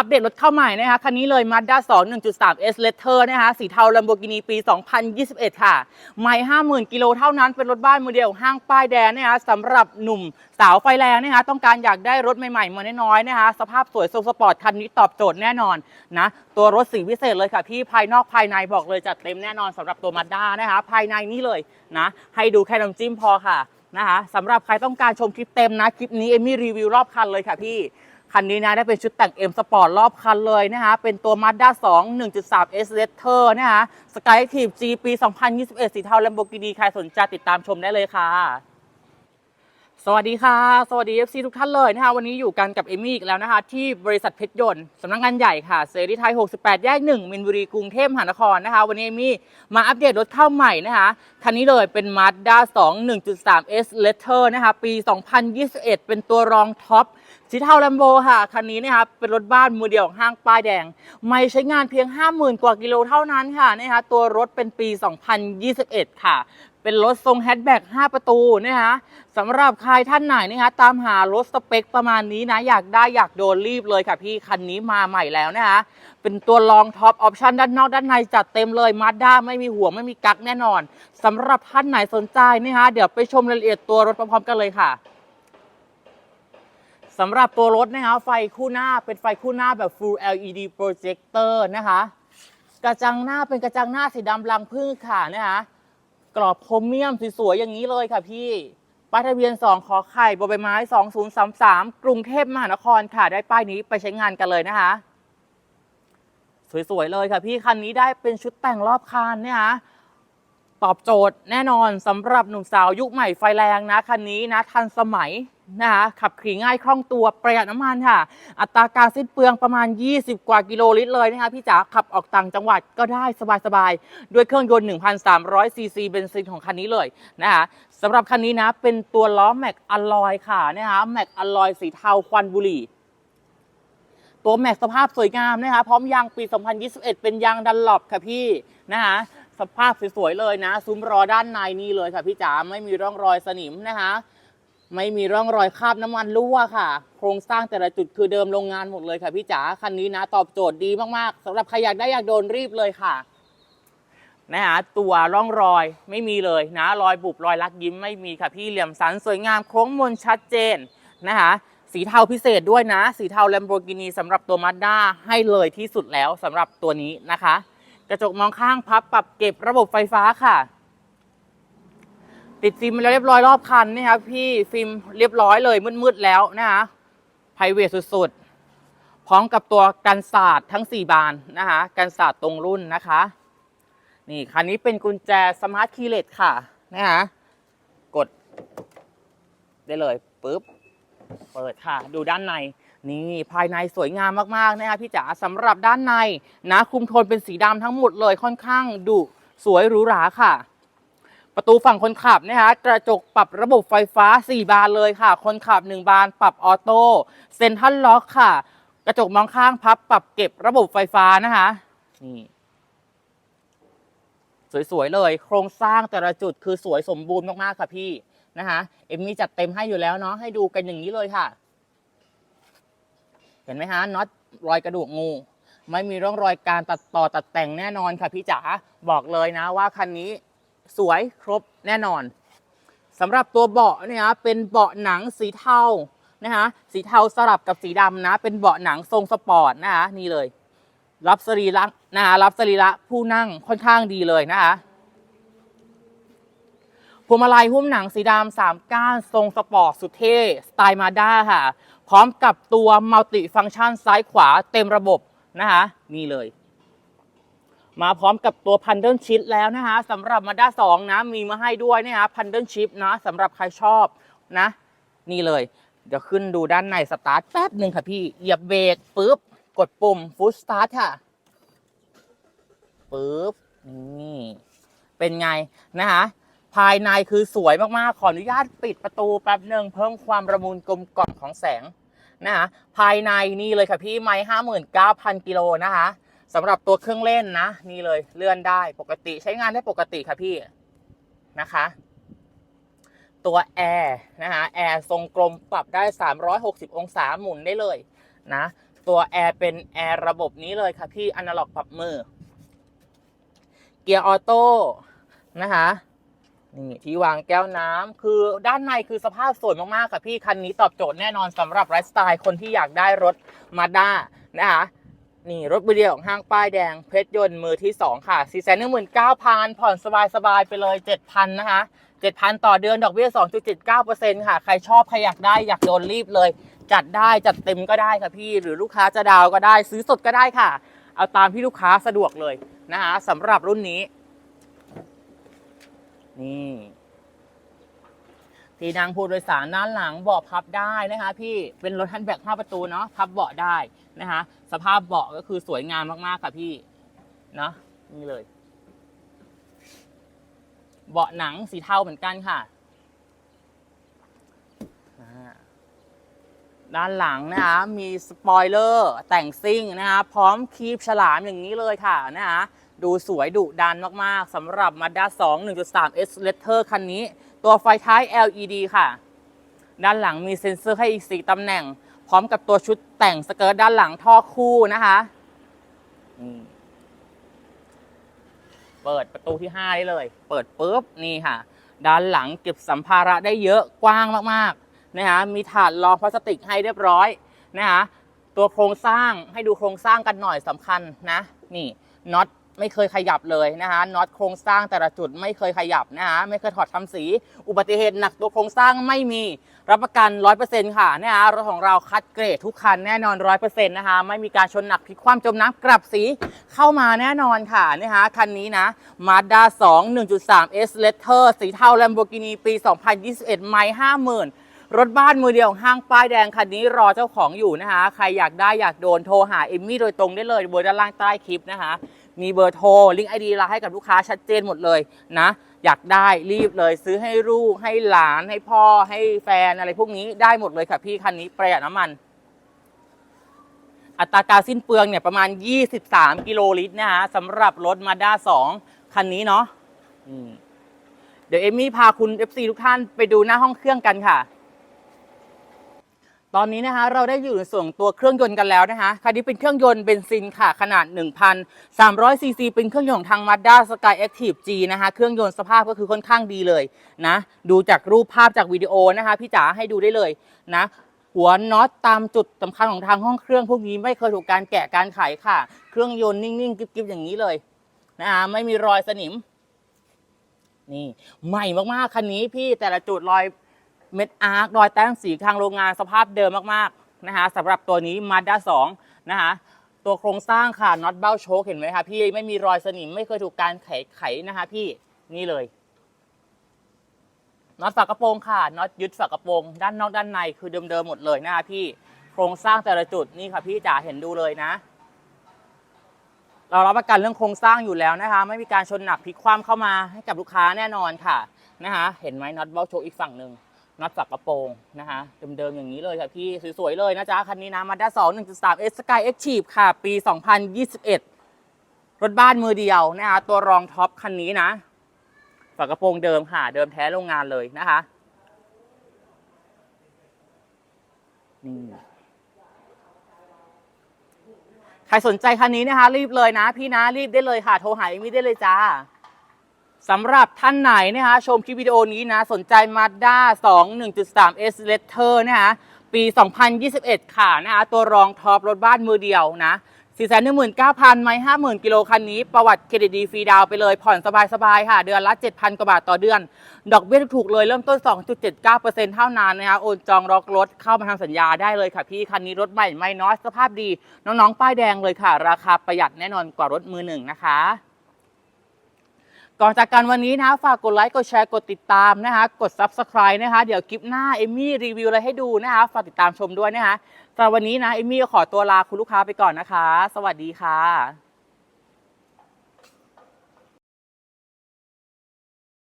อัปเดตรถเข้าใหม่นะคะคันนี้เลย Mazda 2 1.3 S Letter นะคะสีเทา Lamborghini ปี 2021 ค่ะ ไม่50,000 กิโลเท่านั้นเป็นรถบ้านมือเดียวห้างป้ายแดงนะคะสำหรับหนุ่มสาวไฟแรงนะคะต้องการอยากได้รถใหม่ๆ มาน้อยๆนะคะสภาพสวยทรงสปอร์ตคันนี้ตอบโจทย์แน่นอนนะตัวรถสีพิเศษเลยค่ะพี่ภายนอกภายในบอกเลยจัดเต็มแน่นอนสำหรับตัว Mazda นะคะภายในนี่เลยนะให้ดูแค่น้ำจิ้มพอค่ะนะคะสำหรับใครต้องการชมคลิปเต็มนะ คลิปนี้เอมี่รีวิวรอบคันเลยค่ะพี่ คันนี้นะได้เป็นชุดแต่ง M Sport รอบคันเลยนะคะเป็นตัว Mazda 2 1.3 S Letter นะคะ Skyactiv G ปี 2021 สีเทา Lamborghini ใครสนใจติดตามชมได้เลยค่ะ สวัสดีค่ะ สวัสดี FC ทุกท่านเลยนะคะวันนี้อยู่กันกับเอมี่อีกแล้วนะคะ ที่บริษัทเพชรยนต์สำนักงานใหญ่ค่ะเสรีไทย 68 แยก 1 มินบุรีกรุงเทพมหานครนะคะ วันนี้เอมี่มาอัปเดตรถเข้าใหม่นะคะ คันนี้เลยเป็น Mazda 2 1.3 S Letter นะคะ ปี 2021 เป็นตัวรองท็อปสีเทาแลมโบค่ะ คันนี้นะคะเป็นรถบ้านมือเดียวของห้างป้ายแดง ไม่ใช้งานเพียง 50,000 กว่ากิโลเท่านั้นค่ะนะคะตัวรถเป็นปี 2021 ค่ะ เป็นรถทรงแฮชแบ็ก5ประตูนะคะสำหรับใครท่านไหนนะคะตามหารถสเปคประมาณนี้นะ อยากได้อยากโดนรีบเลยค่ะพี่ คันนี้มาใหม่แล้วนะคะเป็นตัวรองท็อปออปชันด้านนอกด้านในจัดเต็มเลยมาด้าไม่มีหัวไม่มีกั๊กแน่นอนสำหรับท่านไหนสนใจนะคะเดี๋ยวไปชมรายละเอียดตัวรถพร้อมๆกันเลยค่ะสำหรับตัวรถนะคะไฟคู่หน้าเป็นไฟคู่หน้าแบบ Full LED projector นะคะ กระจังหน้าเป็นกระจังหน้าสีดำรังผึ้งค่ะนะคะ กรอบโครเมียมสวยๆอย่างนี้เลยค่ะพี่ป้ายทะเบียน 2 ขอไข่บใบไม้ 2033 กรุงเทพมหานครค่ะ ได้ป้ายนี้ไปใช้งานกันเลยนะคะ สวยๆเลยค่ะพี่คันนี้ได้เป็นชุดแต่งรอบคันเนี่ยฮะตอบโจทย์แน่นอนสำหรับหนุ่มสาวยุคใหม่ไฟแรงนะคันนี้นะทันสมัย นะคะขับขี่ง่ายคล่องตัวประหยัดน้ำมันค่ะ อัตราการสิ้นเปลืองประมาณ 20 กว่ากิโลลิตรเลยนะคะพี่จ๋าขับออกต่างจังหวัดก็ได้สบายๆ ด้วยเครื่องยนต์ 1,300 ซีซีเบนซินของคันนี้เลยนะคะสำหรับคันนี้นะเป็นตัวล้อแม็กอลลอยค่ะนะคะแม็กอลลอยสีเทาควันบุหรี่ตัวแม็กสภาพสวยงามนะคะพร้อมยางปี 2021 เป็นยางดันหลบค่ะพี่นะคะสภาพสวยๆเลยนะ ซุ้มรอด้านในนี่เลยค่ะพี่จ๋าไม่มีร่องรอยสนิมนะคะ ไม่มีร่องรอยคราบน้ำมันรั่วค่ะ โครงสร้างแต่ละจุดคือเดิมโรงงานหมดเลยค่ะพี่จ๋าคันนี้นะตอบโจทย์ดีมากๆสำหรับใครอยากได้อยากโดนรีบเลยค่ะนะคะตัวร่องรอยไม่มีเลยนะรอยบุบรอยลักยิ้มไม่มีค่ะพี่เหลี่ยมสันสวยงามโค้งมนชัดเจนนะคะสีเทาพิเศษด้วยนะ สีเทา Lamborghini สำหรับตัว Mazda ให้เลยที่สุดแล้วสำหรับตัวนี้นะคะ กระจกมองข้างพับปรับเก็บระบบไฟฟ้าค่ะ ติดฟิล์มมาแล้วเรียบร้อยรอบคันนี่ครับพี่ฟิล์มเรียบร้อยเลยมืดๆแล้วนะคะไพรเวทสุดๆ พร้อมกับตัวกันศาสตร์ทั้ง 4 บานนะคะกันศาสตร์ตรงรุ่นนะคะ นี่คันนี้เป็นกุญแจสมาร์ทคีย์เลสค่ะนะคะกดได้เลยปุ๊บเปิดค่ะ ดูด้านในนี่ภายในสวยงามมากๆนะคะพี่จ๋าสำหรับด้านในนะคุมโทนเป็นสีดำทั้งหมดเลยค่อนข้างดุสวยหรูหราค่ะ ประตูฝั่งคนขับนะคะกระจกปรับระบบไฟฟ้า 4 บานเลยค่ะ คนขับ 1 บาน ปรับออโต้เซ็นทรัลล็อกค่ะ กระจกมองข้างพับ ปรับเก็บระบบไฟฟ้านะคะนี่สวยๆเลย โครงสร้างแต่ละจุดคือสวยสมบูรณ์มากๆค่ะพี่นะคะเอ็มมี่จัดเต็มให้อยู่แล้วเนาะให้ดูกันอย่างนี้เลยค่ะ เห็นไหมฮะน็อตรอยกระดูกงู ไม่มีร่องรอยการตัดต่อตัดแต่งแน่นอนค่ะพี่จ๋าบอกเลยนะว่าคันนี้ สวยครบแน่นอนสำหรับตัวเบาะเนี่ยนะเป็นเบาะหนังสีเทานะคะสีเทาสลับกับสีดำนะเป็นเบาะหนังทรงสปอร์ตนะคะนี่เลย รับสรีระนะคะรับสรีระผู้นั่งค่อนข้างดีเลยนะคะพวงมาลัยหุ้มหนังสีดำสามก้านทรงสปอร์ตสุดเท่สไตล์มาด้าค่ะ พร้อมกับตัวมัลติฟัง c t ชันซ้ายขวาเต็มระบบนะคะนี่เลย มาพร้อมกับตัวพันเดิลชิพแล้วนะคะสำหรับมาด้า2นะมีมาให้ด้วยนะคะพันเดิลชิพนะสำหรับใครชอบนะ นี่เลย เดี๋ยวขึ้นดูด้านในสตาร์ทแป๊บหนึ่งค่ะพี่เหยียบเบรกปุ๊บ กดปุ่มฟูสตาร์ทค่ะปุ๊บนี่เป็นไงนะคะภายในคือสวยมากๆ ขออนุญาตปิดประตูแป๊บหนึ่งเพิ่มความระมุนกลมกล่อมของแสงนะคะภายในนี่เลยค่ะพี่ไม้ห้าหมื่นเก้าพันกิโลนะคะ สำหรับตัวเครื่องเล่นนะ นี่เลยเลื่อนได้ปกติใช้งานได้ปกติค่ะพี่นะคะ ตัวแอร์นะคะแอร์ทรงกลมปรับได้ 360 องศาหมุนได้เลยนะ ตัวแอร์เป็นแอร์ระบบนี้เลยค่ะพี่อนาล็อกปรับมือ เกียร์ออโต้นะคะนี่ที่วางแก้วน้ำคือด้านในคือสภาพสวยมาก ๆ ค่ะพี่ คันนี้ตอบโจทย์แน่นอนสำหรับไลฟ์สไตล์คนที่อยากได้รถมาด้านะคะ นี่รถมือเดียวของห้างป้ายแดงเพชรยนต์มือที่ 2 ค่ะ 4 1 9 0 0 0 ผ่อนสบายๆ ไปเลย 7,000 นะคะ 7,000 ต่อเดือนดอกเบี้ย 2.79%ค่ะ ใครชอบ ใครอยากได้อยากโดนรีบเลย จัดได้จัดเต็มก็ได้ค่ะพี่ หรือลูกค้าจะดาวก็ได้ซื้อสดก็ได้ค่ะ เอาตามที่ลูกค้าสะดวกเลยนะคะสำหรับรุ่นนี้ นี่ ที่นั่งผู้โดยสารด้านหลังเบาะพับได้นะคะพี่เป็นรถฮันแบ็ก5ประตูเนาะพับเบาะได้นะคะสภาพเบาะก็คือสวยงามมากๆค่ะพี่เนาะนี่เลย เบาะหนังสีเทาเหมือนกันค่ะด้านหลังนะคะมีสปอยเลอร์แต่งซิ่งนะคะพร้อมคีบฉลามอย่างนี้เลยค่ะนะคะดูสวยดุดันมากๆสำหรับ Mazda 2 1.3 S Letter คันนี้ ตัวไฟท้าย LED ค่ะ ด้านหลังมีเซ็นเซอร์ให้อีก4ตำแหน่ง พร้อมกับตัวชุดแต่งสเกิร์ตด้านหลังท่อคู่นะคะเปิดประตูที่ 5 ได้เลย เปิดปุ๊บนี่ค่ะ ด้านหลังเก็บสัมภาระได้เยอะกว้างมากๆนะคะมีถาดรองพลาสติกให้เรียบร้อยนะคะตัวโครงสร้างให้ดูโครงสร้างกันหน่อยสำคัญนะ นี่น็อต ไม่เคยขยับเลยนะคะน็อตโครงสร้างแต่ละจุดไม่เคยขยับนะคะไม่เคยถอดทำสี อุบัติเหตุหนักตัวโครงสร้างไม่มีรับประกัน 100%ค่ะนะคะรถของเราคัดเกรดทุกคันแน่นอน 100%นะคะไม่มีการชนหนักพลิกคว่ำจมน้ำกลับสีเข้ามาแน่นอนค่ะนะคะคันนี้นะ Mazda 2 1.3 S Letter สีเทา Lamborghini ปี 2021 ไม่50,000รถบ้านมือเดียวของห้างป้ายแดงคันนี้รอเจ้าของอยู่นะคะ ใครอยากได้อยากโดนโทรหาเอมมี่โดยตรงได้เลยเบอร์ด้านล่างใต้คลิปนะคะ มีเบอร์โทรลิงก์ไอดีเราให้กับลูกค้าชัดเจนหมดเลยนะ อยากได้รีบเลยซื้อให้ลูกให้หลานให้พ่อให้แฟนอะไรพวกนี้ได้หมดเลยค่ะพี่คันนี้ประหยัดน้ำมัน อัตราการสิ้นเปลืองเนี่ยประมาณ 23 กิโลลิตรนะคะสำหรับรถมาด้า2คันนี้เนาะเดี๋ยวเอมมี่พาคุณ FC ทุกท่านไปดูหน้าห้องเครื่องกันค่ะ ตอนนี้นะคะเราได้อยู่ในส่วนตัวเครื่องยนต์กันแล้วนะคะคันนี้เป็นเครื่องยนต์เบนซินค่ะขนาด 1,300ซีซีเป็นเครื่องยนต์ของทาง Mazda Sky Active G นะคะเครื่องยนต์สภาพก็คือค่อนข้างดีเลยนะดูจากรูปภาพจากวิดีโอนะคะพี่จ๋าให้ดูได้เลยนะหัวน็อตตามจุดสำคัญของทางห้องเครื่องพวกนี้ไม่เคยถูกการแกะการไขค่ะ เครื่องยนต์นิ่งๆกิ๊บๆอย่างนี้เลยนะคะไม่มีรอยสนิมนี่ใหม่มากๆคันนี้พี่แต่ละจุดรอย เม็ดอาร์ครอยแต้มสีทางโรงงานสภาพเดิมมากๆนะคะสำหรับตัวนี้ Mazda 2นะคะตัวโครงสร้างค่ะน็อตเบ้าโชคเห็นไหมคะพี่ไม่มีรอยสนิมไม่เคยถูกการไขไขนะคะพี่นี่เลยน็อตฝากระโปรงค่ะน็อตยึดฝากระโปรง ด้านนอกด้านในคือเดิมๆหมดเลยนะคะพี่โครงสร้างแต่ละจุดนี่ค่ะพี่จ๋าเห็นดูเลยนะ เรารับประกันเรื่องโครงสร้างอยู่แล้วนะคะ ไม่มีการชนหนักพลิกคว่ำเข้ามาให้กับลูกค้าแน่นอนค่ะนะคะเห็นไหมน็อตเบ้าโชคอีกฝั่งหนึ่ง น็อตฝักกระโปรงนะคะเดิมๆอย่างนี้เลยค่ะพี่สวยๆเลยนะจ๊ะคันนี้นะมาด้าสองหนึ่งจุดสามเอสกายเอ็กชีพค่ะ ปี 2021 รถบ้านมือเดียวนะคะตัวรองท็อปคันนี้นะฝากระโปรงเดิมค่ะ เดิมแท้โรงงานเลยนะคะนี่ใครสนใจคันนี้นะคะ รีบเลยนะ พี่นะรีบได้เลยค่ะ โทรหาเอมี่ได้เลยจ้า สำหรับท่านไหนนะคะชมคลิปวิดีโอนี้นะ สนใจ Mazda 2 1.3 S Letter นะคะปี 2021 ค่ะนะคะตัวรองท็อปรถบ้านมือเดียวนะ419,000 ไม่50,000 กิโลคันนี้ ประวัติเครดิตดีฟรีดาวไปเลย ผ่อนสบายๆ ค่ะ เดือนละ 7,000 กว่าบาทต่อเดือน ดอกเบี้ยถูกเลย เริ่มต้น 2.79%เท่านั้นนะคะโอนจองล็อกรถเข้ามาทำสัญญาได้เลยค่ะ พี่คันนี้รถใหม่ไม่น้อยสภาพดี น้องๆ ป้ายแดงเลยค่ะ ราคาประหยัดแน่นอนกว่ารถมือหนึ่งนะคะ ก่อนจากกันวันนี้นะฝากกดไลค์กดแชร์กดติดตามนะคะกด Subscribe นะคะเดี๋ยวคลิปหน้าเอมมี่รีวิวอะไรให้ดูนะคะฝากติดตามชมด้วยนะคะสำหรับวันนี้นะเอมมี่ขอตัวลาคุณลูกค้าไปก่อนนะคะ สวัสดีค่ะ